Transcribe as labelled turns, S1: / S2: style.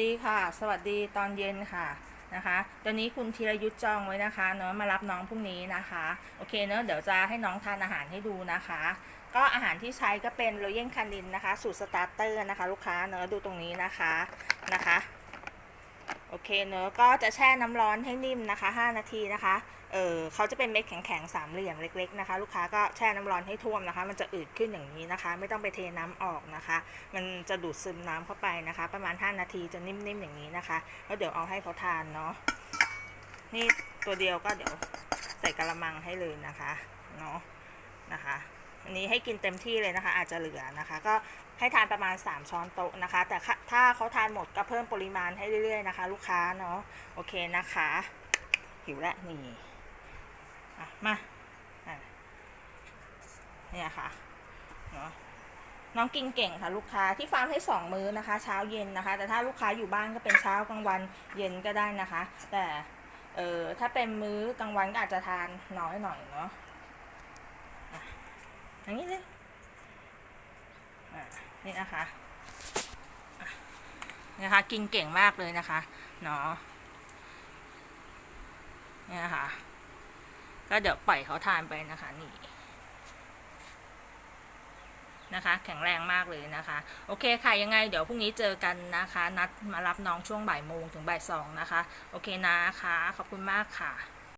S1: ดีค่ะ สวัสดีตอนเย็นค่ะนะคะตอนนี้คุณธีรยุทธ์จองไว้นะคะเนาะมารับน้องพรุ่งนี้นะคะ โอเคเนาะเดี๋ยวจะให้น้องทานอาหารให้ดูนะคะ ก็อาหารที่ใช้ก็เป็นโรเยนคานินนะคะ สูตรสตาร์เตอร์นะคะ ลูกค้าเนาะดูตรงนี้นะคะนะคะ โอเคเนอะก็จะแช่น้ำร้อนให้นิ่มนะคะ 5 นาทีนะคะ เออเขาจะเป็นเม็ดแข็งๆสามเหลี่ยมเล็กๆนะคะ ลูกค้าก็แช่น้ำร้อนให้ท่วมนะคะ มันจะอืดขึ้นอย่างนี้นะคะ ไม่ต้องไปเทน้ำออกนะคะ มันจะดูดซึมน้ำเข้าไปนะคะ ประมาณ 5 นาทีจะนิ่มๆอย่างนี้นะคะ แล้วเดี๋ยวเอาให้เขาทานเนาะนี่ตัวเดียวก็เดี๋ยวใส่กระมังให้เลยนะคะเนาะนะคะ อันนี้ให้กินเต็มที่เลยนะคะ อาจจะเหลือนะคะ ก็ให้ทานประมาณ 3 ช้อนโต๊ะนะคะ แต่ถ้าเขาทานหมดก็เพิ่มปริมาณให้เรื่อยๆนะคะ ลูกค้าเนาะโอเคนะคะหิวแล้วนี่มาเนี่ยค่ะเนาะน้องกินเก่งค่ะลูกค้าที่ฟาร์มให้สองมื้อนะคะ เช้าเย็นนะคะ แต่ถ้าลูกค้าอยู่บ้านก็เป็นเช้ากลางวันเย็นก็ได้นะคะ แต่เออถ้าเป็นมื้อกลางวันก็อาจจะทานน้อยหน่อยเนาะ อย่างนี้เลยอะนี่นะคะนี่นะคะกินเก่งมากเลยนะคะเนาะเนี่ยค่ะก็เดี๋ยวปล่อยเขาทานไปนะคะนี่นะคะ แข็งแรงมากเลยนะคะ โอเคค่ะยังไง เดี๋ยวพรุ่งนี้เจอกันนะคะ นัดมารับน้องช่วงบ่ายโมงถึงบ่ายสองนะคะ โอเคนะคะ ขอบคุณมากค่ะ